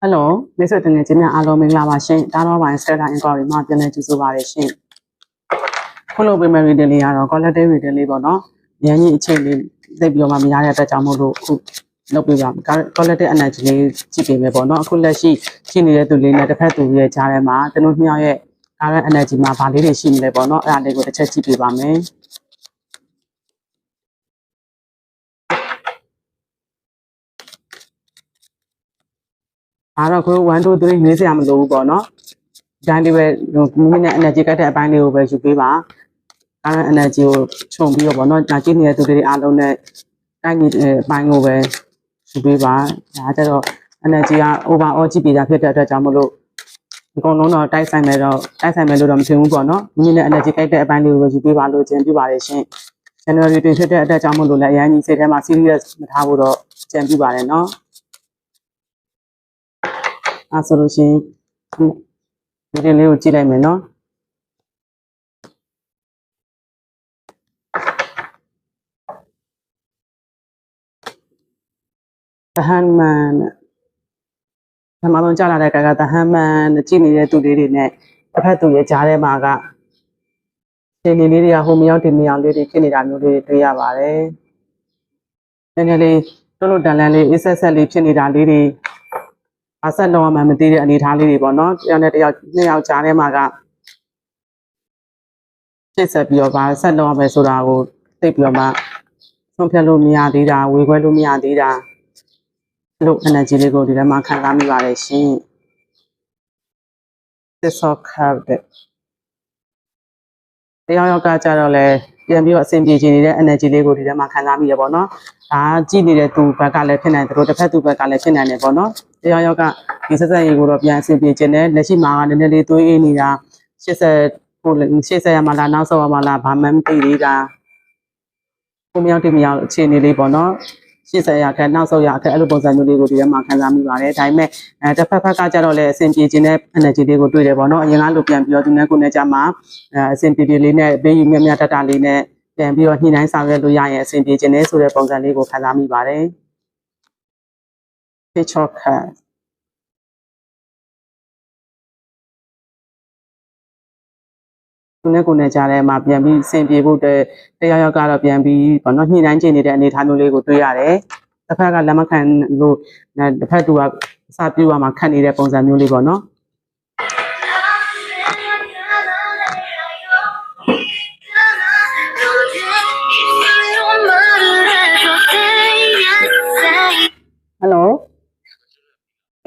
ဟယ်လိုမိတ်ဆွေတငယ်ချင်းများအားလုံးမင်္ဂလာပါရှင်တားတော်ပိုင်း Stella Inquiry မှာပြန်လည်ကြိုဆိုပါရရှင်ခုလိုပေးမဲ့ reading လေးကတော့ collective reading လေးပေါ့နော်ဉာဏ်ကြီးအချိန်လေးသိပ်ပြီးတော့မှမရတဲ့အတွက်ကြောင့်မို့လို့အခုလုပ်ပေးပါမယ် collective energy လေးကြည့်ပေးမယ်ပေါ့နော်အခုလက်ရှိရှိနေတဲ့သူလေးနဲ့တစ်ဖက်သူရဲ့ကြားထဲမှာသူတို့မြောက်ရဲ့ current energy မှာဗာလေးတွေရှိနေလဲပေါ့နော်အဲ့ဒါလေးကိုတစ်ချက်ကြည့်ပေးပါမယ် အားတော့ကို1 2 3ရေးစရာမလိုဘူးပေါ့နော်ဒီတိုင်းလေးပဲမိမိနဲ့ energy ကတ်တဲ့အပိုင်းလေးကိုပဲယူပေးပါ current energy ကိုခြုံပြီးတော့ပေါ့နော်ညာကြည့်နေတဲ့သူတွေအားလုံးနဲ့ကိုင်းညီအပိုင်းကိုပဲယူပေးပါဒါကြတော့ energy က over all ကြည့်ပေးတာဖြစ်တဲ့အတွက်ကြောင့်မလို့အကုန်လုံးတော့တိုက်ဆိုင်မယ်တော့တိုက်ဆိုင်မယ်လို့တော့မထင်ဘူးပေါ့နော်မိမိနဲ့ energy ကိုက်တဲ့အပိုင်းလေးကိုပဲယူပေးပါလို့ခြင်းပြပါတယ်ရှင် January တွင်ဖြစ်တဲ့အတွက်ကြောင့်မလို့လည်းအရင်ကြီးစိတ်ထဲမှာ serious မထားဖို့တော့ကြံပြပါတယ်နော် အဲဆိုလို့ရှိရင်ဒီတင်လေးကိုကြည့်လိုက်မယ်နော်တဟန်မန်ပထမဆုံးကြားလာတဲ့ကကတဟန်မန်ကြည့်နေတဲ့သူလေးတွေနဲ့တစ်ဖက်သူရဲ့ကြားထဲမှာကရှင်နေလေးတွေကဟိုမရောက်ဒီမရောက်လေးတွေဖြစ်နေတာမျိုးလေးတွေတွေ့ရပါတယ်။နည်းနည်းလေးတို့လိုတန်လန်းလေးအစ်ဆက်ဆက်လေးဖြစ်နေတာလေးတွေ အဆက်တော့မှမသိတဲ့အနေအထားလေးတွေပေါ့နော်။တယောက်နဲ့တယောက်နှစ်ယောက်ကြားထဲမှာကဖြစ်ဆက်ပြီးတော့ဗာဆက်တော့မယ်ဆိုတာကိုသိပြီးတော့မှဆုံးဖြတ်လို့မရသေးတာဝေခွဲလို့မရသေးတာလို့ energy လေးကိုဒီထဲမှာခံစားမိပါတယ်ရှင် this all curved တရားရောက်ကကြတော့လဲပြန်ပြီးတော့အဆင်ပြေခြင်းနေတဲ့ energy လေးကိုဒီထဲမှာခံစားမိရပေါ့နော်ဒါကြည့်နေတဲ့သူဘက်ကလည်းဖြစ်နိုင်တယ်တို့တစ်ဖက်သူဘက်ကလည်းဖြစ်နိုင်တယ်ပေါ့နော် တရားရောက်ကဒီဆက်ဆက်ရေးကိုတော့ပြန်အဆင်ပြေခြင်းနဲ့လက်ရှိမှာကနည်းနည်းလေးသွေးအေးနေတာ80ကို80ရမှာလားနောက်ဆုံးရမှာလားဘာမှမသိသေးတာကိုမရောက်တိမရောက်အခြေအနေလေးပေါ့နော်80ရာခက်နောက်ဆုံးရာခက်အဲ့လိုပုံစံမျိုးလေးကိုဒီထဲမှာခံစားမိပါတယ်ဒါပေမဲ့အဲတစ်ဖက်ဖက်ကကြတော့လည်းအဆင်ပြေခြင်းနဲ့ energy လေးကိုတွေ့တယ်ပေါ့နော်အရင်ကလိုပြန်ပြီးတော့သူနဲ့ကိုယ်နဲ့ကြမှာအဲအဆင်ပြေပြေလေးနဲ့ဘေးယူမြတ်မြတ်တတလေးနဲ့ပြန်ပြီးတော့ညှိနှိုင်းဆောင်ရွက်လို့ရရင်အဆင်ပြေခြင်းနဲ့ဆိုတဲ့ပုံစံလေးကိုခံစားမိပါတယ် picture cut သူနဲ့ကိုယ်နဲ့ကြားထဲမှာပြန်ပြီးအဆင်ပြေဖို့တဲ့တရားရောက်ကတော့ပြန်ပြီးဘာလို့ညှိနှိုင်းခြင်းနေတဲ့အနေအထားမျိုးလေးကိုတွေ့ရတယ်။တစ်ဖက်ကလက်မခံလို့တစ်ဖက်သူကအစပြုတ်ရမှာခတ်နေတဲ့ပုံစံမျိုးလေးပေါ့နော်။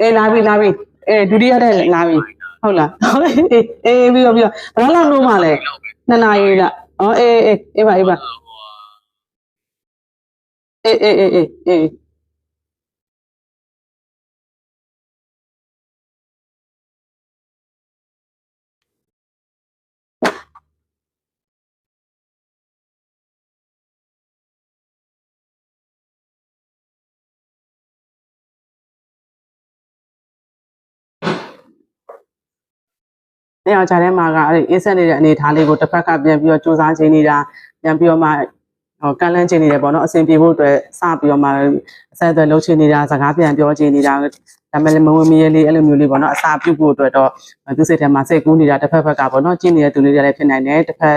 အေးလာပြီလာပြီအေးဒုတိယတဲ့လာပြီဟုတ်လားအေးအေးပြီးတော့ပြီးတော့ဘယ်လောက်လုံးမလဲနှစ်နာရီလားဩအေးအေးအေးပါအေးပါအေးအေးအေးအေး အေးနေရာခြားထဲမှာကအဲ့ဒီအေးဆက်နေတဲ့အနေအထားလေးကိုတစ်ဖက်ကပြန်ပြီးတော့စူးစမ်းချိန်နေတာပြန်ပြီးတော့မှဟောကန့်လန့်ချိန်နေတယ်ပေါ့နော်အဆင်ပြေဖို့အတွက်စပြီးတော့မှအဆက်အသွယ်လုပ်ချိန်နေတာစကားပြန်ပြောချိန်နေတာဒါမဲ့လည်းမဝင်မရလေးအဲ့လိုမျိုးလေးပေါ့နော်အစာပြုတ်ဖို့အတွက်တော့သူစိတ်ထဲမှာစိတ်ကူးနေတာတစ်ဖက်ဖက်ကပေါ့နော်ကြည့်နေတဲ့သူလေးတွေလည်းဖြစ်နိုင်တယ်တစ်ဖက်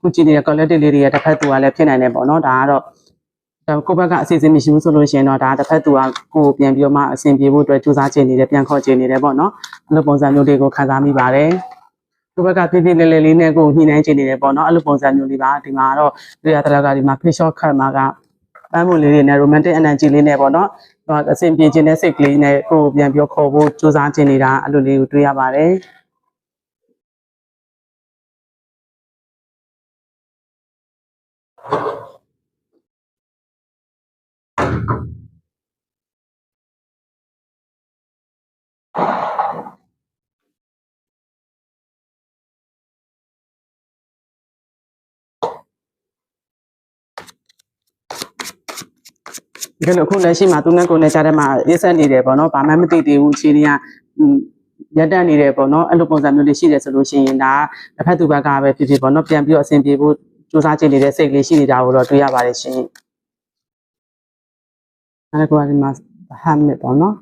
ခုကြည့်နေတဲ့ collective လေးတွေရဲ့တစ်ဖက်သူကလည်းဖြစ်နိုင်တယ်ပေါ့နော်ဒါကတော့ ဒါကိုယ့်ဘက်ကအစီအစဉ်မရှိဘူးဆိုလို့ရှိရင်တော့ဒါတစ်ဖက်သူကကိုယ်ပြန်ပြီးတော့မှအဆင်ပြေဖို့အတွက်စူးစမ်းချိန်နေတယ်ပြန်ခေါ်ချိန်နေတယ်ပေါ့နော်အဲ့လိုပုံစံမျိုးတွေကိုခံစားမိပါတယ်ကိုယ့်ဘက်ကပြည့်ပြည့်လေးလေးလေးနဲ့ကိုယ်ညှိနှိုင်းချိန်နေတယ်ပေါ့နော်အဲ့လိုပုံစံမျိုးလေးပါဒီမှာတော့တွေ့ရတဲ့ကဒီမှာ facial cut မှာကပန်းမွေလေးတွေနဲ့ romantic energy လေးနဲ့ပေါ့နော်ဟိုအဆင်ပြေခြင်းနဲ့စိတ်ကလေးနဲ့ကိုယ်ပြန်ပြီးခေါ်ဖို့စူးစမ်းခြင်းနေတာအဲ့လိုလေးကိုတွေ့ရပါတယ် ဒီလိုအခုလက်ရှိမှာသူနဲ့ကိုယ်နဲ့ကြားထဲမှာရစ်ဆက်နေတယ်ပေါ့နော်ဘာမှမသိသေးဘူးအခြေအနေကရက်တက်နေတယ်ပေါ့နော်အဲ့လိုပုံစံမျိုးလေးရှိတယ်ဆိုလို့ရှိရင်ဒါတစ်ဖက်သူဘက်ကပဲဖြစ်ဖြစ်ပေါ့နော်ပြန်ပြီးတော့အဆင်ပြေဖို့စူးစမ်းကြည့်နေတဲ့စိတ်ကလေးရှိနေတာကိုတော့တွေ့ရပါတယ်ရှင်အဲ့ဒါကဒီမှာဟမ်မစ်ပေါ့နော်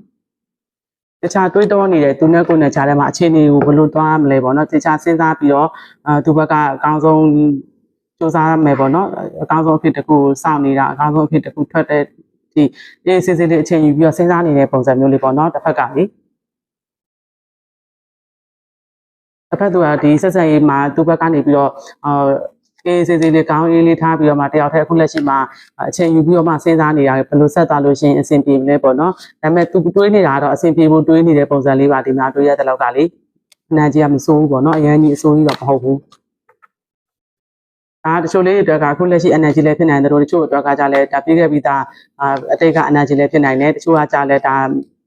တခြားတွေးတောနေတဲ့သူနဲ့ကိုယ်နဲ့ကြားထဲမှာအခြေအနေကိုဘယ်လိုသွားမလဲပေါ့နော်တခြားစဉ်းစားပြီးတော့အာသူဘက်ကအကောင်းဆုံးစူးစမ်းမယ်ပေါ့နော်အကောင်းဆုံးအဖြစ်တစ်ခုစောင့်နေတာအကောင်းဆုံးအဖြစ်တစ်ခုထွက်တဲ့ဒီအေးစစ်စစ်လေးအချိန်ယူပြီးတော့စဉ်းစားနေတဲ့ပုံစံမျိုးလေးပေါ့နော်တစ်ဖက်ကလေတစ်ဖက်သူကဒီဆက်ဆက်ရေးမှာသူ့ဘက်ကနေပြီးတော့အာ အေးစစ်စစ်လေးကောင်းအေးလေးထားပြီးတော့မှတယောက်တည်းအခုလက်ရှိမှာအချိန်ယူပြီးတော့မှစဉ်းစားနေတာဘယ်လိုဆက်သွားလို့ရှိရင်အဆင်ပြေမလဲပေါ့နော်ဒါပေမဲ့သူတွေးနေတာကတော့အဆင်ပြေဖို့တွေးနေတဲ့ပုံစံလေးပါဒီမှာတွေးရတဲ့လောက်ကလေအနံကြီးကမစိုးဘူးပေါ့နော်အရင်ကြီးအစိုးကြီးတော့မဟုတ်ဘူးအာတချို့လေးအတွက်ကအခုလက်ရှိ energy လည်းဖြစ်နိုင်တယ်တို့တချို့အတွက်ကကြလဲဒါပြည့်ခဲ့ပြီးသားအာအတိတ်က energy လည်းဖြစ်နိုင်တယ်တချို့ကကြလဲဒါ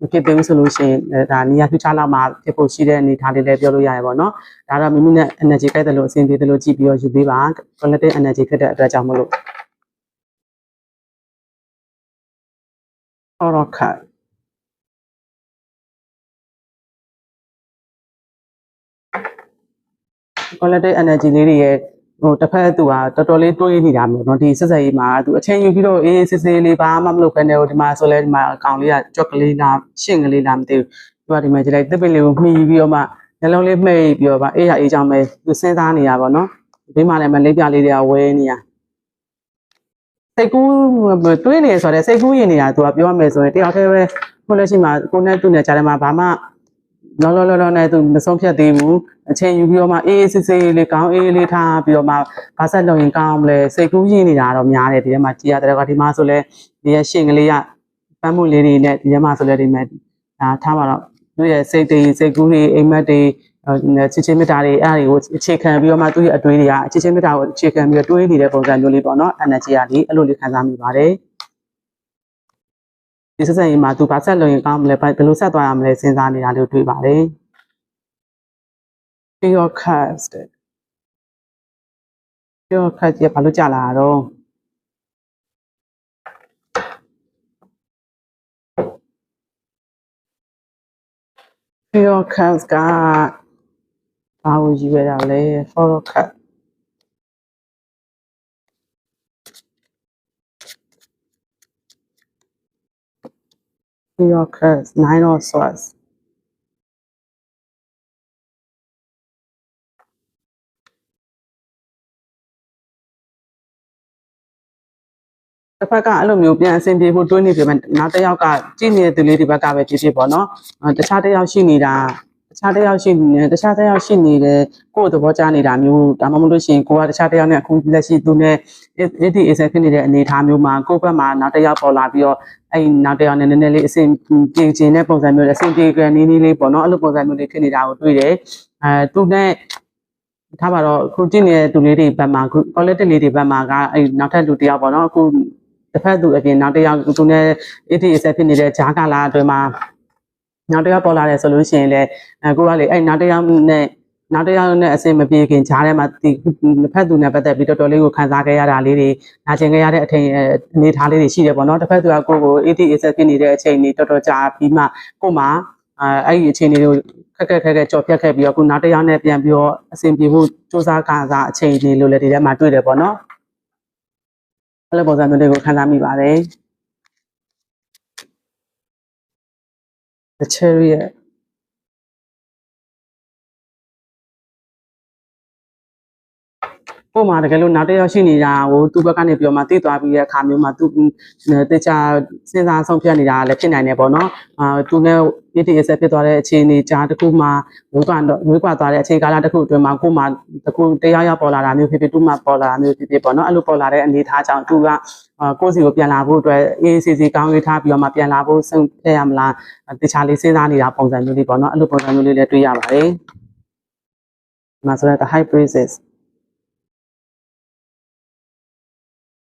မဖြစ်သေးဘူးဆိုလို့ရှိရင်ဒါနေရာထူးခြားလောက်မှဖြစ်ဖို့ရှိတဲ့အနေအထားလေးလည်းပြောလို့ရတယ်ပေါ့နော်ဒါတော့မိမိနဲ့ energy ကိုက်တယ်လို့အဆင်ပြေတယ်လို့ကြည့်ပြီးတော့ယူပေးပါ collective energy ဖြစ်တဲ့အတွက်ကြောင့်မလို့အော်တော့ခတ် collective energy လေးတွေရဲ့ ဟိုတစ်ဖက်သူကတော်တော်လေးတွေးနေတာမျိုးเนาะဒီဆက်ဆက်ရေးမှာသူအချိန်ယူပြီးတော့အေးစစ်စစ်လေးဘာမှမလုပ်ခဲနေဘူးဒီမှာဆိုလဲဒီမှာအကောင်လေးကကြော့ကလေးလားရှင့်ကလေးလားမသိဘူးသူကဒီမှာကြည့်လိုက်တစ်ပင်လေးကိုမှီပြီးတော့မှနှလုံးလေးမှိတ်ပြီးတော့မှအေးရအေးချောင်းပဲသူစဉ်းစားနေရပါတော့ဘေးမှာလည်းမလေးပြလေးတွေကဝဲနေရစိတ်ကူးတွေးနေဆိုတော့စိတ်ကူးရင်နေတာသူကပြောရမယ်ဆိုရင်တယောက်တည်းပဲခုလက်ရှိမှာကိုနဲ့သူနဲ့ကြားထဲမှာဘာမှ လောလောလောလောနဲ့သူမဆုံးဖြတ်သေးဘူးအချိန်ယူပြီးတော့မှအေးအေးဆေးဆေးလေးကောင်းအေးအေးလေးထားပြီးတော့မှဘာဆက်လုပ်ရင်ကောင်းမလဲစိတ်ကူးရင်းနေတာတော့များတယ်ဒီထဲမှာကြည်ရတယ်ကဒီမှာဆိုလဲဒီရဲ့ရှင်ကလေးကပန်းမှုလေးတွေနဲ့ဒီထဲမှာဆိုလဲဒီမဲ့ဒါထားပါတော့သူရဲ့စိတ်တွေစိတ်ကူးတွေအိမ်မက်တွေချစ်ချင်းမေတ္တာတွေအဲ့ဒါတွေကိုအခြေခံပြီးတော့မှသူ့ရဲ့အတွေးတွေကချစ်ချင်းမေတ္တာကိုအခြေခံပြီးတော့တွေးနေတဲ့ပုံစံမျိုးလေးပေါ့နော် energy ကလေအဲ့လိုလေးခံစားမိပါတယ် ဒီဆက်ဆံရေးမှာသူဘာဆက်လုပ်ရင်ကောင်းမလဲဘယ်လိုဆက်သွားရမလဲစဉ်းစားနေတာလို့တွေးပါတယ် your cast your cast ရဘာလို့ကြာလာတော့ your cast ကဘာကိုယူရတာလဲ follow cut your cast nine of swords တစ်ဖက်ကအဲ့လိုမျိုးပြန်အဆင်ပြေဖို့တွေးနေပြီမဲ့နောက်တစ်ယောက်ကကြည့်နေတဲ့သူလေးဒီဘက်ကပဲဖြစ်ဖြစ်ပေါ့နော်အဲတခြားတစ်ယောက်ရှိနေတာတ ခြားတစ်ယောက်ရှိနေတခြားတစ်ယောက်ရှိနေတယ်ကိုယ့်သဘောကျနေတာမျိုးဒါမှမဟုတ်လို့ရှိရင်ကိုကတခြားတစ်ယောက်နဲ့အခုလက်ရှိသူနဲ့အဒီအစဖြစ်နေတဲ့အနေအထားမျိုးမှာကိုယ့်ဘက်မှာနောက်တစ်ယောက်ပေါ်လာပြီးတော့အဲ့နောက်တစ်ယောက်နဲ့နည်းနည်းလေးအဆင်ပြေခြင်းတဲ့ပုံစံမျိုးအဆင်ပြေကြနေနေလေးပေါ့နော်အဲ့လိုပုံစံမျိုးလေးဖြစ်နေတာကိုတွေ့တယ်အဲသူနဲ့ထားပါတော့ခုကြည့်နေတဲ့သူလေးတွေဘက်မှာ quality လေးတွေဘက်မှာကအဲ့နောက်ထပ်လူတစ်ယောက်ပေါ့နော်အခုတစ်ဖက်သူအပြင်နောက်တစ်ယောက်သူနဲ့ ATS ဖြစ်နေတဲ့ဂျားကာလာအတွင်းမှာ နောက်တစ်ယောက်ပေါ်လာတယ်ဆိုလို့ရှိရင်လည်းအဲကိုကလေအဲ့နောက်တစ်ယောက်နဲ့နောက်တစ်ယောက်နဲ့အဆင်မပြေခင်ဂျားထဲမှာဒီတစ်ဖက်သူနဲ့ပတ်သက်ပြီးတော်တော်လေးကိုခံစားခဲ့ရတာလေးတွေနာကျင်ခဲ့ရတဲ့အထင်အနေထားလေးတွေရှိတယ်ပေါ့နော်တစ်ဖက်သူကကိုကို ATS ဖြစ်နေတဲ့အချိန်လေးတော်တော်ကြာပြီးမှကိုမှအဲအဲ့ဒီအချိန်လေးကိုခက်ခက်ခက်ခက်ကြော်ဖြတ်ခဲ့ပြီးတော့ခုနောက်တစ်ယောက်နဲ့ပြန်ပြီးတော့အဆင်ပြေဖို့စူးစမ်းခံစားအချိန်လေးလို့လည်းဒီထဲမှာတွေ့တယ်ပေါ့နော်အဲ့လိုပုံစံမျိုးတွေကိုခံစားမိပါတယ် The chariot ကို့မှာတကယ်လို့နောက်တစ်ယောက်ရှိနေတာကိုသူ့ဘက်ကနေပြောမှသိသွားပြီးတဲ့အခါမျိုးမှာသူတေချာစဉ်းစားဆုံးဖြတ်နေတာလည်းဖြစ်နိုင်တယ်ပေါ့နော်အာသူနဲ့ ATS ဖြစ်သွားတဲ့အခြေအနေကြားတစ်ခုမှာဝေးကွာဝေးကွာသွားတဲ့အချိန်ကာလတစ်ခုအတွင်းမှာကို့မှာတခုတရားရောက်ပေါ်လာတာမျိုးဖြစ်ဖြစ်သူ့မှာပေါ်လာတာမျိုးဖြစ်ဖြစ်ပေါ့နော်အဲ့လိုပေါ်လာတဲ့အနေအထားကြောင့်သူကအာကိုယ့်စီကိုပြန်လာဖို့အတွက် ACC ကောင်းရေးထားပြီးတော့မှပြန်လာဖို့ဆုံးဖြတ်ရမလားတေချာလေးစဉ်းစားနေတာပုံစံမျိုးလေးပေါ့နော်အဲ့လိုပုံစံမျိုးလေးလည်းတွေ့ရပါတယ်ဒီမှာဆိုတော့ the high praises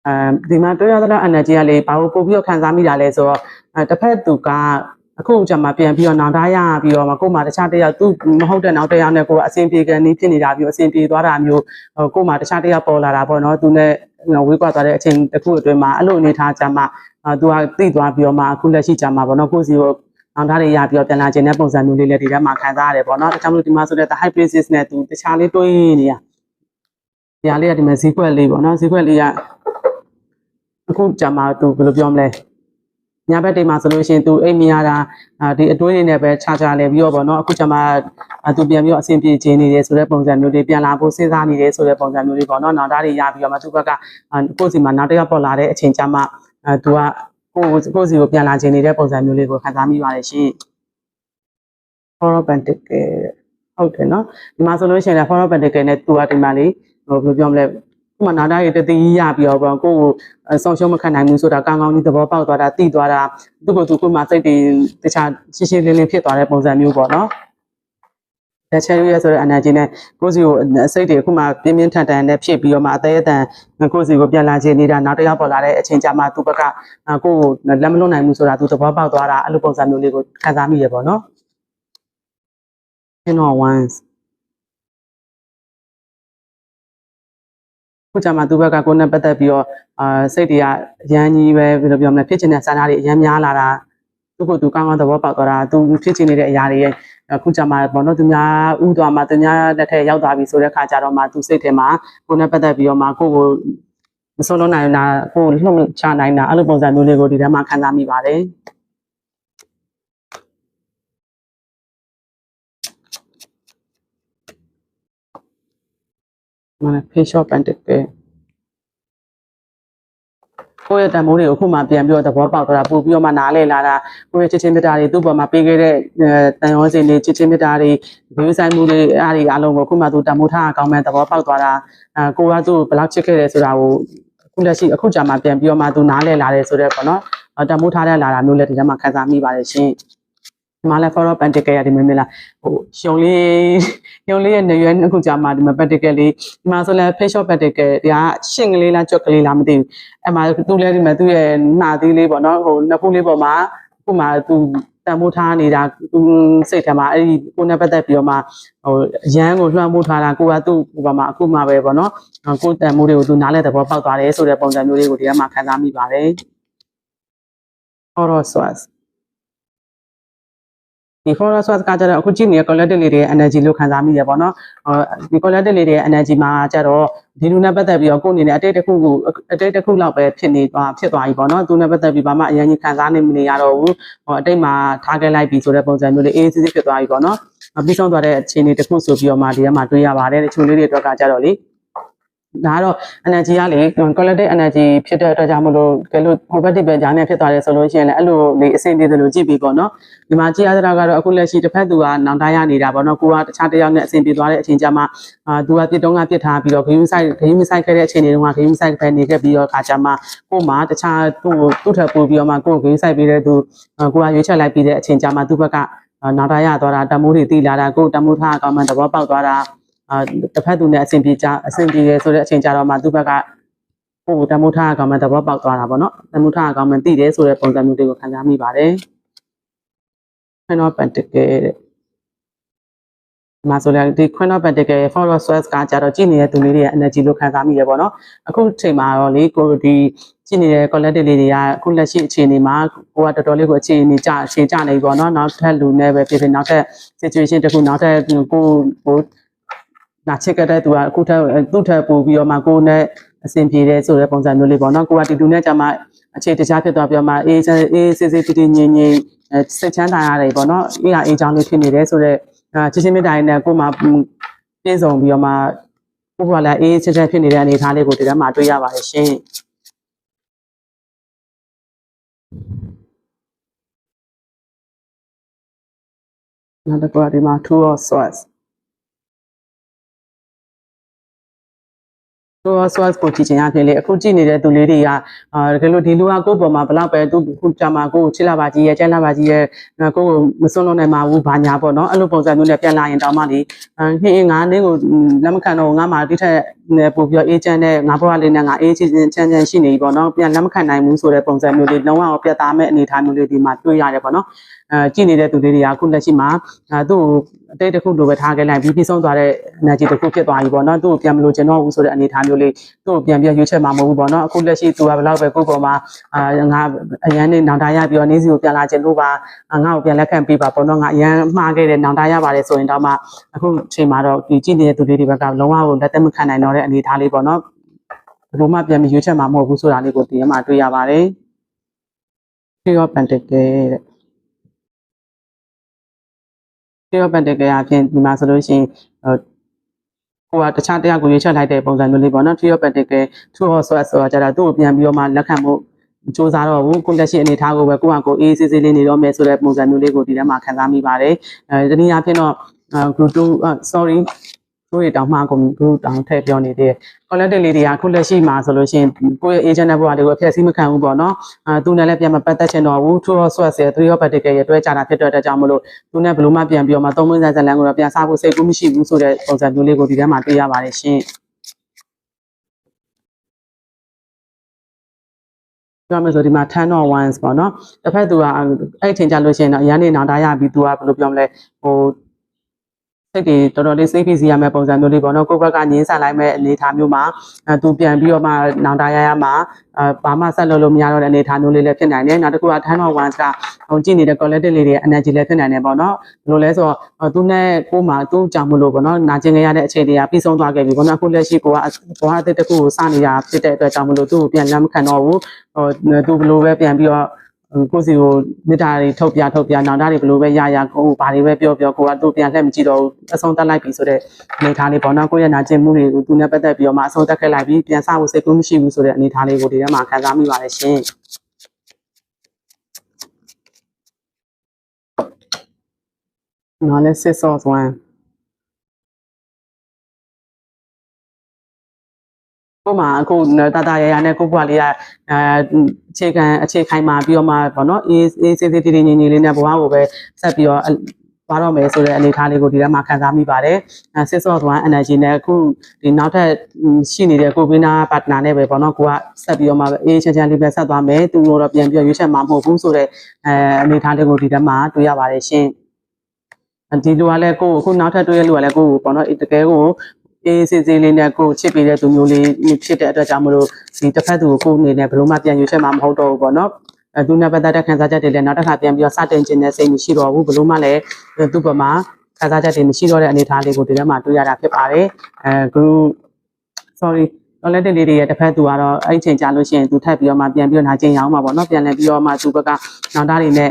အဲဒီမှာတွေ့ရတဲ့ energy ကလေဘာလို့ပို့ပြီးတော့ခံစားမိတာလဲဆိုတော့အဲတစ်ဖက်သူကအခုကျမှပြန်ပြီးတော့နောင်တရပြီးတော့မကို့မှာတခြားတယောက်သူမဟုတ်တဲ့နောက်တယောက်နဲ့ကိုကအဆင်ပြေကန်နေဖြစ်နေတာပြီးအဆင်ပြေသွားတာမျိုးကို့မှာတခြားတယောက်ပေါ်လာတာပေါ့နော်သူနဲ့ဝေးကွာသွားတဲ့အချိန်တစ်ခုအတွင်းမှာအဲ့လိုအနေထားကြမှာသူကသိသွားပြီးတော့မှအခုလက်ရှိကြမှာပေါ့နော်ကိုစီကိုနောင်တရရပြီးတော့ပြန်လာခြင်းတဲ့ပုံစံမျိုးလေးလည်းဒီထဲမှာခံစားရတယ်ပေါ့နော်ဒါကြောင့်မလို့ဒီမှာဆိုတဲ့ the high places နဲ့သူတခြားလေးတွေးနေရဒီဟာလေးကဒီမှာဈေးကွက်လေးပေါ့နော်ဈေးကွက်လေးက အခုကြာမှာသူဘယ်လိုပြောမလဲညဘက်တိမ်မှာဆိုလို့ရှိရင်သူအိမ်မရတာအာဒီအတွင်းနေနဲ့ပဲခြားခြားလဲပြီးတော့ဗောနော်အခုကျမှအာသူပြန်ပြီးတော့အဆင်ပြေခြင်းနေတယ်ဆိုတဲ့ပုံစံမျိုးတွေပြန်လာဖို့စဉ်းစားနေတယ်ဆိုတဲ့ပုံစံမျိုးတွေဗောနော်နောက်သားတွေရပြီးတော့မှသူ့ဘက်ကအာကိုယ့်စီမှာနောက်တစ်ယောက်ပေါ်လာတဲ့အချိန်ကျမှအာသူကကိုယ့်ကိုယ့်စီကိုပြန်လာခြင်းနေတဲ့ပုံစံမျိုးလေးကိုခံစားမိပါတယ်ရှင် horror pentacle ဟုတ်တယ်နော်ဒီမှာဆိုလို့ရှိရင်လည်း horror pentacle နဲ့သူကဒီမှာလေးဟိုဘယ်လိုပြောမလဲဥ မာနာတာရဲ့တတိရပြီးတော့ပေါ့ကိုယ့်ကိုဆောင်းရှုံးမခံနိုင်ဘူးဆိုတာကောင်းကောင်းကြီးသဘောပေါက်သွားတာသိသွားတာသူ့ကိုယ်သူကိုယ်မှစိတ်တွေတခြားရှင်းရှင်းလင်းလင်းဖြစ်သွားတဲ့ပုံစံမျိုးပေါ့နော်ဒါချယ်ရီရဆိုတဲ့ energy နဲ့ကိုယ့်စီကိုစိတ်တွေအခုမှပြင်းပြင်းထန်ထန်နဲ့ဖြစ်ပြီးတော့မှအသေးအတန်ကိုယ့်စီကိုပြန်လာခြင်းနေတာနောက်တစ်ယောက်ပေါ်လာတဲ့အချိန်ကျမှသူ့ဘက်ကကိုယ့်ကိုလက်မလွတ်နိုင်ဘူးဆိုတာသူသဘောပေါက်သွားတာအဲ့လိုပုံစံမျိုးလေးကိုခံစားမိရပေါ့နော် you know once ခုကြမှာသူဘက်ကကိုယ်နဲ့ပတ်သက်ပြီးတော့အာစိတ်တွေကအရန်ကြီးပဲဘယ်လိုပြောမလဲဖြစ်ချင်တဲ့ဆန္ဒတွေအရန်များလာတာသူ့ကိုယ်သူကောင်းကောင်းသဘောပေါက်သွားတာသူဖြစ်ချင်နေတဲ့အရာတွေရဲ့အခုကြမှာပေါ့နော်သူများဥသွားမှာသူများလက်ထက်ရောက်သွားပြီဆိုတဲ့ခါကျတော့မှသူစိတ်ထဲမှာကိုယ်နဲ့ပတ်သက်ပြီးတော့မှကိုယ့်ကိုမဆုံးလုံးနိုင်တာကိုယ်လှုပ်ချနိုင်တာအဲ့လိုပုံစံမျိုးလေးကိုဒီထဲမှာခံစားမိပါတယ် မနဖေးရှော့ပန်တက်ပဲကိုယ့်ရဲ့တန်မိုးတွေကိုအခုမှပြန်ပြီးတော့သဘောပေါက်သွားတာပို့ပြီးတော့မှနားလဲလာတာကိုယ့်ရဲ့ချစ်ချင်းမြတ်တာတွေသူ့ပေါ်မှာပေးခဲ့တဲ့တန်ရောစင်တွေချစ်ချင်းမြတ်တာတွေဗီဒီယိုဆိုင်မှုတွေအားတွေအားလုံးကိုအခုမှသူတန်မိုးထားအကောင်းမဲ့သဘောပေါက်သွားတာအဲကိုကသူ့ဘယ်လောက်ချစ်ခဲ့တယ်ဆိုတာကိုအခုလက်ရှိအခုကြာမှပြန်ပြီးတော့မှသူနားလဲလာတယ်ဆိုတော့ပေါ့နော်တန်မိုးထားတဲ့လာတာမျိုးလည်းဒီထဲမှာခံစားမိပါတယ်ရှင် ဒီမှာလည်း follow pentacle ရတယ်မင်းမလားဟိုရှုံလေးရှုံလေးရဲ့နေရွယ်အခုကြာမှဒီမှာ pentacle လေးဒီမှာဆိုလဲ facial pentacle ဒီကရှင့်ကလေးလားကြွက်ကလေးလားမသိဘူးအဲ့မှာသူလည်းဒီမှာသူ့ရဲ့နှာသေးလေးပေါ့နော်ဟိုနှစ်ဖူးလေးပေါ်မှာအခုမှသူတန်ဖိုးထားနေတာသူစိတ်ထဲမှာအဲ့ဒီကိုနဲ့ပတ်သက်ပြီးတော့မှဟိုရန်ကိုလွှမ်းမိုးထားတာကိုကသူ့ဟိုပေါ်မှာအခုမှပဲပေါ့နော်ကိုတန်မိုးတွေကိုသူနားလဲသဘောပေါက်သွားတယ်ဆိုတဲ့ပုံစံမျိုးလေးကိုဒီကမှာခံစားမိပါတယ် horror source ဒီ forest source ကကြတော့အခုကြည့်နေတဲ့ collective လေးတွေရဲ့ energy လို့ခံစားမိရပေါ့နော်ဟိုဒီ collective လေးတွေရဲ့ energy မှာကြတော့ဒီလူနဲ့ပတ်သက်ပြီးတော့ကိုယ်အနေနဲ့အတိတ်တစ်ခုကိုအတိတ်တစ်ခုလောက်ပဲဖြစ်နေသွားဖြစ်သွားပြီပေါ့နော်သူနဲ့ပတ်သက်ပြီးဘာမှအရင်ကြီးခံစားနေမနေရတော့ဘူးဟိုအတိတ်မှာထားခဲ့လိုက်ပြီဆိုတဲ့ပုံစံမျိုးလေးအေးအေးဆေးဆေးဖြစ်သွားပြီပေါ့နော်ပြီးဆုံးသွားတဲ့အခြေအနေတစ်ခုဆိုပြီးတော့မှဒီထဲမှာတွေ့ရပါတယ်တချို့လေးတွေအတွက်ကကြတော့လေ ဒါကတော့ energy ကလေ collective energy ဖြစ်တဲ့အတွက်ကြောင့်မလို့ကဲလို့ positive ပဲဂျာနဲ့ဖြစ်သွားတယ်ဆိုလို့ရှိရင်လည်းအဲ့လိုလေအဆင်ပြေတယ်လို့ကြည့်ပြီးပေါ့နော်ဒီမှာကြည့်ရတဲ့ကတော့အခုလက်ရှိတစ်ဖက်သူကနောင်တရနေတာပေါ့နော်ကိုကတခြားတစ်ယောက်နဲ့အဆင်ပြေသွားတဲ့အချိန်ကျမှအာသူကပြစ်တုံးကပြစ်ထားပြီးတော့ဂိမ်းဆိုင်ဂိမ်းဆိုင်ခဲ့တဲ့အချိန်တွေတုန်းကဂိမ်းဆိုင်ပဲနေခဲ့ပြီးတော့ခါကျမှကို့မှာတခြားသူ့သူ့ထပ်ပို့ပြီးတော့မှကို့ဂိမ်းဆိုင်ပြီးတဲ့သူကိုကရွေးချက်လိုက်ပြီးတဲ့အချိန်ကျမှသူ့ဘက်ကနောင်တရသွားတာတမိုးတွေတီးလာတာကိုတမိုးထားအကောင်မှသဘောပေါက်သွားတာ အာတစ်ဖက်သူနဲ့အဆင်ပြေကြအဆင်ပြေရဆိုတဲ့အချိန်ကျတော့မှသူ့ဘက်ကကိုတမိုးထားအကောင်မှသဘောပေါက်သွားတာပေါ့နော်တမိုးထားအကောင်မှသိတယ်ဆိုတဲ့ပုံစံမျိုးတွေကိုခံစားမိပါတယ် Queen of Pentacles တဲ့ဒီမှာဆိုလည်းဒီ Queen of Pentacles ရဲ့ Four of Swords ကကြတော့ကြည့်နေတဲ့သူလေးတွေရဲ့ energy လို့ခံစားမိရပေါ့နော်အခုချိန်မှာတော့လေကိုဒီကြည့်နေတဲ့ collective လေးတွေကအခုလက်ရှိအခြေအနေမှာကိုကတော်တော်လေးကိုအခြေအနေကြအခြေကြနေပြီပေါ့နော်နောက်ထပ်လူနဲ့ပဲဖြစ်ဖြစ်နောက်ထပ် situation တစ်ခုနောက်ထပ်ကိုကို နာချစ်ကြတဲ့သူကအခုထပ်သူ့ထပ်ပို့ပြီးတော့မှကိုနဲ့အဆင်ပြေတဲ့ဆိုတဲ့ပုံစံမျိုးလေးပေါ့နော်ကိုကဒီလူနဲ့ကြမှာအခြေတခြားဖြစ်သွားပြီးတော့မှအေးအေးစေးစေးတည်တည်ငြိမ်ငြိမ်စိတ်ချမ်းသာရတယ်ပေါ့နော်အေးဟာအေးချောင်းလေးဖြစ်နေတယ်ဆိုတော့ချစ်ချင်းမြတ်တိုင်းနဲ့ကိုမှပြည့်စုံပြီးတော့မှကိုကလည်းအေးချစ်ချစ်ဖြစ်နေတဲ့အနေအထားလေးကိုဒီထဲမှာတွေ့ရပါတယ်ရှင်နောက်တစ်ခုကဒီမှာ two of swords ဆိုတော့ source ကိုကြည့်ချင်ရဖြစ်လေအခုကြည့်နေတဲ့သူလေးတွေကအာတကယ်လို့ဒီလူကကိုယ့်ပေါ်မှာဘလောက်ပဲသူခုကြမှာကိုယ်ချစ်လာပါကြီးရဲ့ကျန်းလာပါကြီးရဲ့ကိုယ်ကိုမစွန့်လို့နိုင်ပါဘူးဘာညာပေါ့နော်အဲ့လိုပုံစံမျိုးနဲ့ပြန်လာရင်တောင်မှလေနှင်းငါနင်းကိုလက်မခံတော့ငါမှဒီထက်ပို့ပြီးအေးချမ်းတဲ့ငါဘဝလေးနဲ့ငါအေးချမ်းချမ်းချမ်းရှိနေပြီပေါ့နော်ပြန်လက်မခံနိုင်ဘူးဆိုတဲ့ပုံစံမျိုးလေးလုံးဝပြတ်သားမဲ့အနေအထားမျိုးလေးဒီမှာတွေ့ရတယ်ပေါ့နော်အဲကြည့်နေတဲ့သူလေးတွေကအခုလက်ရှိမှာသူ့ အတိတ်တစ်ခုလိုပဲထားခဲ့လိုက်ပြီးပြီးဆုံးသွားတဲ့ energy တစ်ခုဖြစ်သွားပြီပေါ့နော်သူ့ကိုပြန်မလို့ကျင်တော့ဘူးဆိုတဲ့အနေအထားမျိုးလေးသူ့ကိုပြန်ပြန်ရွေးချက်မှာမဟုတ်ဘူးပေါ့နော်အခုလက်ရှိသူကဘယ်လောက်ပဲကိုယ့်ပေါ်မှာအာငါအရန်နေနောင်တရပြီးတော့နေစီကိုပြန်လာခြင်းလို့ပါငါ့ကိုပြန်လက်ခံပေးပါပေါ့နော်ငါအရန်မှားခဲ့တဲ့နောင်တရပါတယ်ဆိုရင်တော့မှအခုချိန်မှာတော့ဒီကြည့်နေတဲ့သူလေးတွေဘက်ကလုံးဝကိုလက်သက်မခံနိုင်တော့တဲ့အနေအထားလေးပေါ့နော်ဘယ်လိုမှပြန်မရွေးချက်မှာမဟုတ်ဘူးဆိုတာလေးကိုဒီမှာတွေ့ရပါတယ် Three of Pentacles တဲ့ Three of Pentacles အပြင်ဒီမှာဆိုလို့ရှိရင်ဟိုကိုကတခြားတရားကိုရွေးချယ်လိုက်တဲ့ပုံစံမျိုးလေးပေါ့နော် Three of Pentacles Two of Swords ဆိုတာကြတာသူ့ကိုပြန်ပြီးတော့မှလက်ခံမှုစူးစမ်းတော့ဘူးကိုလက်ရှိအနေထားကိုပဲကိုကကိုအေးဆေးဆေးလေးနေတော့မယ်ဆိုတဲ့ပုံစံမျိုးလေးကိုဒီထဲမှာခံစားမိပါတယ်အဲတနည်းအားဖြင့်တော့ group 2 sorry တို့ရတောင်မှကုန် group တောင်ထည့်ပြောနေသေးတယ် collective လေးတွေကခုလက်ရှိမှာဆိုလို့ရှိရင်ကိုယ့်ရဲ့ agent နဲ့ဘဝတွေကိုအဖျက်ဆီးမခံဘူးပေါ့နော်အဲသူနဲ့လည်းပြန်မပတ်သက်ချင်တော့ဘူး two of swords ရဲ့ three of pentacles ရဲ့တွဲကြတာဖြစ်တဲ့အတွက်ကြောင့်မလို့သူနဲ့ဘယ်လိုမှပြန်ပြီးတော့မှသုံးမင်းဆိုင်ဇလန်ကိုတော့ပြန်စားဖို့စိတ်ကူးမရှိဘူးဆိုတဲ့ပုံစံမျိုးလေးကိုဒီထဲမှာတွေ့ရပါတယ်ရှင်ပြောမယ်ဆိုဒီမှာ10 or ones ပေါ့နော်တစ်ဖက်သူကအဲ့အချိန်ကြလို့ရှိရင်တော့အရန်နေနောင်တရပြီးသူကဘယ်လိုပြောမလဲဟို စိတ်တွေတော်တော်လေးစိတ်ဖိစီရမယ့်ပုံစံမျိုးလေးပေါ့နော်ကိုယ့်ဘက်ကငင်းဆန်လိုက်မဲ့အနေအထားမျိုးမှာအဲသူပြန်ပြီးတော့မှနောင်တရရမှာအဲဘာမှဆက်လုပ်လို့မရတော့တဲ့အနေအထားမျိုးလေးလည်းဖြစ်နိုင်တယ်နောက်တစ်ခုက10 or ones ကဟိုကြည့်နေတဲ့ collective လေးတွေ energy လည်းဖြစ်နိုင်တယ်ပေါ့နော်ဘယ်လိုလဲဆိုတော့သူနဲ့ကိုမှသူ့ကြောင့်မလို့ပေါ့နော်နာကျင်ကြရတဲ့အချိန်တွေကပြီးဆုံးသွားခဲ့ပြီပေါ့နော်အခုလက်ရှိကိုကဘဝအသစ်တစ်ခုကိုစနေတာဖြစ်တဲ့အတွက်ကြောင့်မလို့သူ့ကိုပြန်လက်မခံတော့ဘူးဟိုသူဘယ်လိုပဲပြန်ပြီးတော့ ကိုစီကိုမေတ္တာတွေထုတ်ပြထုတ်ပြနောင်တတွေဘယ်လိုပဲရရကိုဘာတွေပဲပြောပြောကိုကသူ့ပြန်လှည့်မကြည့်တော့ဘူးအဆုံးတက်လိုက်ပြီဆိုတဲ့အနေထားလေးပေါ့နော်ကိုယ့်ရဲ့နာကျင်မှုတွေကိုသူနဲ့ပတ်သက်ပြီးတော့မှအဆုံးတက်ခဲ့လိုက်ပြီပြန်ဆဖို့စိတ်ကူးမရှိဘူးဆိုတဲ့အနေထားလေးကိုဒီထဲမှာခံစားမိပါတယ်ရှင်နော်လဲစစ်ဆော့စ်1 ကိုမှအခုတတရရနဲ့ကိုဘွားလေးကအဲအခြေခံအခြေခိုင်မာပြီးတော့မှပေါ့နော်အေးအေးစေးစေးတည်တည်ငြိမ်ငြိမ်လေးနဲ့ဘွားကိုပဲဆက်ပြီးတော့သွားတော့မယ်ဆိုတဲ့အနေအထားလေးကိုဒီထဲမှာခံစားမိပါတယ်အဲစစ်ဆော့1 energy နဲ့အခုဒီနောက်ထပ်ရှိနေတဲ့ကိုဗင်းနာ partner နဲ့ပဲပေါ့နော်ကိုကဆက်ပြီးတော့မှအေးချမ်းချမ်းလေးပဲဆက်သွားမယ်သူတို့တော့ပြန်ပြီးရွေးချယ်မှာမဟုတ်ဘူးဆိုတဲ့အဲအနေအထားလေးကိုဒီထဲမှာတွေ့ရပါတယ်ရှင်ဒီလူကလည်းကိုအခုနောက်ထပ်တွေ့ရလူကလည်းကိုပေါ့နော်တကယ်ကို အေးစစ်စစ်လေးနဲ့ကိုချစ်ပေးတဲ့သူမျိုးလေးဖြစ်တဲ့အတွက်ကြောင့်မလို့ဒီတစ်ဖက်သူကိုကိုအနေနဲ့ဘယ်လိုမှပြန်ရွေးချက်မှမဟုတ်တော့ဘူးပေါ့နော်အဲသူနဲ့ပတ်သက်တဲ့ခံစားချက်တွေလည်းနောက်တစ်ခါပြန်ပြီးတော့စတင်ခြင်းနဲ့စိတ်မရှိတော့ဘူးဘယ်လိုမှလည်းသူ့ဘက်မှာခံစားချက်တွေမရှိတော့တဲ့အနေအထားလေးကိုဒီထဲမှာတွေ့ရတာဖြစ်ပါတယ်အဲ group sorry တော်လက်တဲ့လေးတွေရဲ့တစ်ဖက်သူကတော့အဲ့ဒီချိန်ကြာလို့ရှိရင်သူထပ်ပြီးတော့မှပြန်ပြီးတော့နာကျင်ရအောင်ပါပေါ့နော်ပြန်လဲပြီးတော့မှသူဘက်ကနောက်သားတွေနဲ့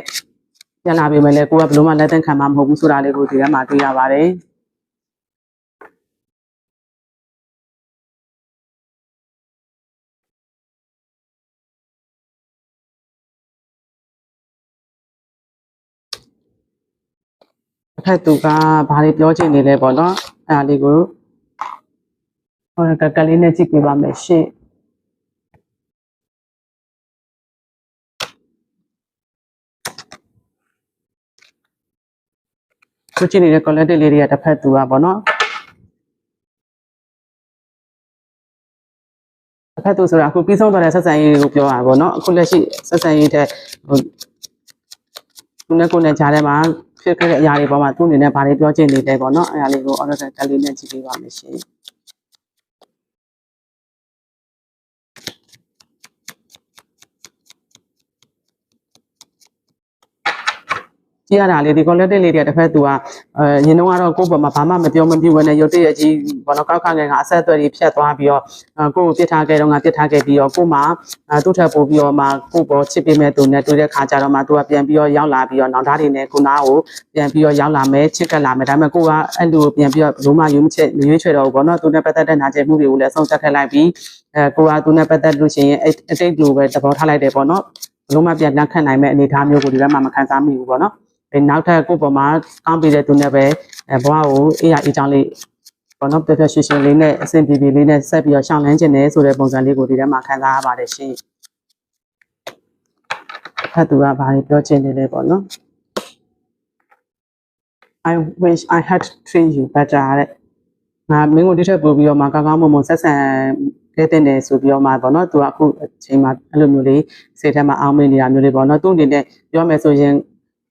ပြန်လာပြီမဲ့လေကိုကဘယ်လိုမှလက်သင့်ခံမှာမဟုတ်ဘူးဆိုတာလေးကိုဒီထဲမှာတွေ့ရပါတယ် တစ်ဖက်သူကဘာတွေပြောချင်နေလဲပေါ့နော်အဲ့ဒါလေးကိုဟိုကကလေးနဲ့ကြည့်ပြပါမယ်ရှင့်ကိုချင်နေတဲ့ collective လေးတွေကတစ်ဖက်သူကပေါ့နော်တစ်ဖက်သူဆိုတာအခုပြီးဆုံးသွားတဲ့ဆက်ဆံရေးကိုပြောတာပေါ့နော်အခုလက်ရှိဆက်ဆံရေးတဲ့ဟိုသူနဲ့ကိုယ်နဲ့ကြားထဲမှာ ဖြစ်ခဲ့တဲ့အရာတွေပေါ်မှာသူ့အနေနဲ့ဘာတွေပြောချင်နေလဲပေါ့နော်အဲ့ဒါလေးကို order ကလေးနဲ့ကြည့်ပေးပါမယ်ရှင် ကြည့်ရတာလေဒီ collective လေးတွေတစ်ဖက်သူကအဲရင်တော့ကတော့ကိုယ့်ဘက်မှာဘာမှမပြောမပြဘဲနဲ့ရုတ်တရက်ကြီးဘောနော်ကောက်ခန့်ငယ်ကအဆက်အသွယ်တွေဖြတ်သွားပြီးတော့ကိုယ့်ကိုပြစ်ထားခဲ့တော့ငါပြစ်ထားခဲ့ပြီးတော့ကို့မှာသူ့ထပ်ပို့ပြီးတော့မှကို့ပေါ်ချစ်ပေးမဲ့သူနဲ့တွေ့တဲ့ခါကျတော့မှသူကပြန်ပြီးတော့ရောက်လာပြီးတော့နောက်သားတွေနဲ့ကိုနာကိုပြန်ပြီးတော့ရောက်လာမယ်ချစ်ကပ်လာမယ်ဒါပေမဲ့ကိုကအဲ့လိုပြန်ပြီးတော့ဘလို့မှယူမချစ်ရွေးချယ်တော့ဘူးပေါ့နော်သူနဲ့ပတ်သက်တဲ့နာကျင်မှုတွေကိုလည်းအဆုံးသတ်ခဲ့လိုက်ပြီးအဲကိုကသူနဲ့ပတ်သက်လို့ရှိရင်အတိတ်လိုပဲသဘောထားလိုက်တယ်ပေါ့နော်ဘလို့မှပြန်လက်ခံနိုင်မဲ့အနေအထားမျိုးကိုဒီဘက်မှာမခံစားမိဘူးပေါ့နော် အဲနောက်ထပ်ကိုယ့်ပေါ်မှာကောင်းပေးတဲ့သူနဲ့ပဲအဲဘဝကိုအေးရအေးချောင်းလေးဘောနော်ပြပြရှင်းရှင်းလေးနဲ့အဆင်ပြေပြေလေးနဲ့ဆက်ပြီးတော့ရှောင်းလန်းခြင်းနဲ့ဆိုတဲ့ပုံစံလေးကိုဒီထဲမှာခံစားရပါတယ်ရှင်။ဖတ်သူကဘာတွေပြောချင်နေလဲပေါ့နော် I wish I had trained you better တဲ့ငါမင်းကိုတိထက်ပို့ပြီးတော့မှကောင်းကောင်းမွန်မွန်ဆက်ဆံခဲ့တဲ့နေဆိုပြီးတော့မှပေါ့နော်သူကအခုအချိန်မှာအဲ့လိုမျိုးလေးစိတ်ထဲမှာအောင်းမင်းနေတာမျိုးလေးပေါ့နော်သူ့အနေနဲ့ပြောမယ်ဆိုရင်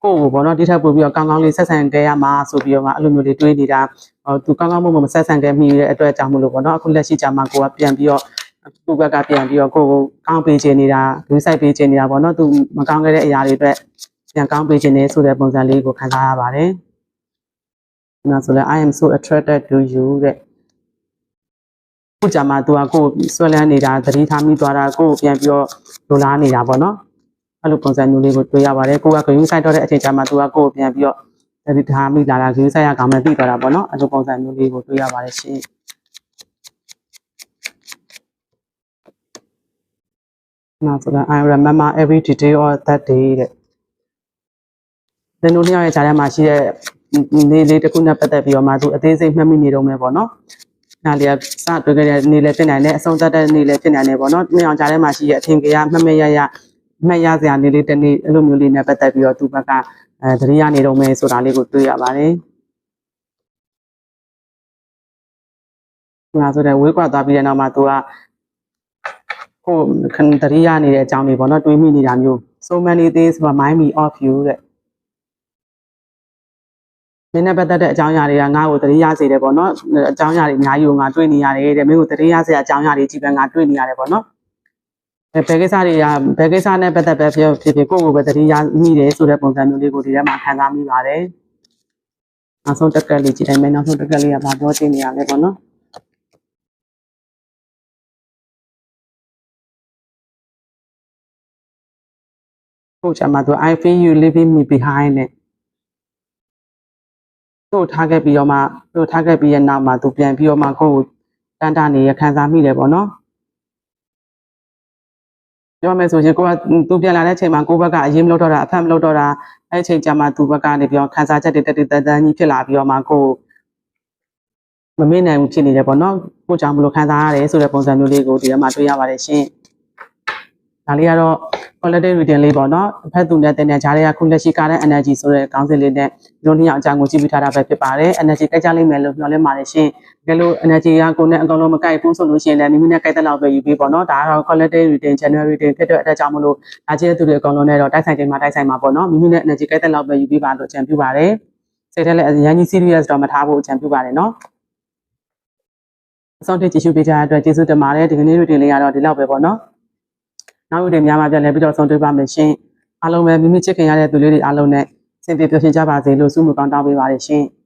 ကိုယ့်ကိုပေါ့နော်ဒီထက်ပိုပြီးတော့ကောင်းကောင်းလေးဆက်ဆံခဲ့ရမှာဆိုပြီးတော့မှအဲ့လိုမျိုးလေးတွေးနေတာဟိုသူကောင်းကောင်းမွန်မွန်မဆက်ဆံခဲ့မိတဲ့အတွက်ကြောင့်မလို့ပေါ့နော်အခုလက်ရှိကြမှာကိုကပြန်ပြီးတော့သူ့ဘက်ကပြန်ပြီးတော့ကိုကိုကောင်းပေးချင်နေတာဒူးဆိုင်ပေးချင်နေတာပေါ့နော်သူမကောင်းခဲ့တဲ့အရာတွေအတွက်ပြန်ကောင်းပေးချင်နေဆိုတဲ့ပုံစံလေးကိုခံစားရပါတယ်ဒီမှာဆိုလဲ I am so attracted to you တဲ့ခုကြမှာသူကကိုဆွဲလန်းနေတာသတိထားမိသွားတာကိုပြန်ပြီးတော့လိုလားနေတာပေါ့နော် အဲ့လိုပုံစံမျိုးလေးကိုတွေ့ရပါတယ်ကိုကဂယုဆိုင်တော့တဲ့အချိန်ကျမှသူကကိုကိုပြန်ပြီးတော့တတိထားမိလာတာဂယုဆိုင်ရကောင်မှသိသွားတာပေါ့နော်အဲ့လိုပုံစံမျိုးလေးကိုတွေ့ရပါတယ်ရှင်နောက်ဆိုတာ I remember every detail of that day တဲ့ဒီလိုနှစ်ယောက်ရဲ့ဂျာထဲမှာရှိတဲ့နေလေးတစ်ခုနဲ့ပတ်သက်ပြီးတော့မှသူအသေးစိတ်မှတ်မိနေတော့မယ်ပေါ့နော်။နားလေးကစတွေ့ကြတဲ့နေလည်းဖြစ်နိုင်တယ်အဆုံးသတ်တဲ့နေလည်းဖြစ်နိုင်တယ်ပေါ့နော်။နှစ်ယောက်ဂျာထဲမှာရှိတဲ့အထင်ကြီးမှတ်မရရ မှတ်ရစရာနေလေးတစ်နေ့အဲ့လိုမျိုးလေးနဲ့ပတ်သက်ပြီးတော့သူဘက်ကအဲသတိရနေတော့မယ်ဆိုတာလေးကိုတွေ့ရပါတယ်။ငါဆိုတဲ့ဝေးကွာသွားပြီးတဲ့နောက်မှာသူကကိုခဏသတိရနေတဲ့အကြောင်းတွေပေါ့နော်တွေးမိနေတာမျိုး so many things remind me of you တဲ့မင်းနဲ့ပတ်သက်တဲ့အကြောင်းအရာတွေကငါ့ကိုသတိရစေတယ်ပေါ့နော်အကြောင်းအရာတွေအများကြီးကိုငါတွေ့နေရတယ်တဲ့မင်းကိုသတိရစေတဲ့အကြောင်းအရာတွေကြီးပဲငါတွေ့နေရတယ်ပေါ့နော်အဲ ဘယ်ကိစ္စတွေကဘယ်ကိစ္စနဲ့ပတ်သက်ပဲဖြစ်ဖြစ်ဖြစ်ကိုယ့်ကိုယ်ပဲသတိရမိတယ်ဆိုတဲ့ပုံစံမျိုးလေးကိုဒီထဲမှာခံစားမိပါတယ်နောက်ဆုံးတက်ကက်လေးကြည့်တိုင်းမယ်နောက်ဆုံးတက်ကက်လေးကဘာပြောချင်နေရလဲပေါ့နော်ကိုချာမသူ I feel you leaving me behind နဲ့တို့ထားခဲ့ပြီးတော့မှတို့ထားခဲ့ပြီးရဲ့နောက်မှာသူပြန်ပြီးတော့မှကိုယ့်ကိုတန်တာနေရခံစားမိတယ်ပေါ့နော် ပြောမယ်ဆိုရင်ကိုကသူပြန်လာတဲ့အချိန်မှာကိုယ့်ဘက်ကအရင်မလုပ်တော့တာအဖက်မလုပ်တော့တာအဲ့အချိန်ကျမှသူဘက်ကနေပြောခံစားချက်တွေတက်တက်တန်တန်ကြီးဖြစ်လာပြီးတော့မှကိုယ်မမေ့နိုင်ဘူးဖြစ်နေတယ်ပေါ့နော်ကိုကြောင့်မလို့ခံစားရတယ်ဆိုတဲ့ပုံစံမျိုးလေးကိုဒီထဲမှာတွေ့ရပါတယ်ရှင်ဒါလေးကတော့ quality reading လေးပေါ့နော်အဖက်သူနဲ့တင်တဲ့ဂျားတွေကခုလက်ရှိကားတဲ့ energy ဆိုတဲ့ခေါင်းစဉ်လေးနဲ့ဒီလိုနှစ်ယောက်အကြောင်းကိုကြည့်ပြီးထားတာပဲဖြစ်ပါတယ် energy ကြိုက်ကြလိမ့်မယ်လို့မျှော်လင့်ပါတယ်ရှင်တကယ်လို့ energy ကကိုယ်နဲ့အကောင်လုံးမကိုက်ဘူးဆိုလို့ရှိရင်လည်းမိမိနဲ့ကိုက်တဲ့လောက်ပဲယူပြီးပေါ့နော်ဒါကတော့ quality reading general reading ဖြစ်တဲ့အတွက်ကြောင့်မလို့ဒါကျတဲ့သူတွေအကောင်လုံးနဲ့တော့တိုက်ဆိုင်ချိန်မှာတိုက်ဆိုင်မှာပေါ့နော်မိမိနဲ့ energy ကိုက်တဲ့လောက်ပဲယူပြီးပါလို့အကြံပြုပါတယ်စိတ်ထဲလည်းအရင်ကြီး serious တော့မထားဖို့အကြံပြုပါတယ်နော်အဆုံးထိကြည့်ရှုပေးကြတဲ့အတွက်ကျေးဇူးတင်ပါတယ်ဒီကနေ့ reading လေးကတော့ဒီလောက်ပဲပေါ့နော် နောက်ဦးတွေများမှပြန်လဲပြီးတော့ဆုံးတွေ့ပါမယ်ရှင်အားလုံးပဲမိမိချစ်ခင်ရတဲ့သူလေးတွေအားလုံးနဲ့စင်ပြေပျော်ရွှင်ကြပါစေလို့ဆုမကောင်းတောင်းပေးပါရရှင်။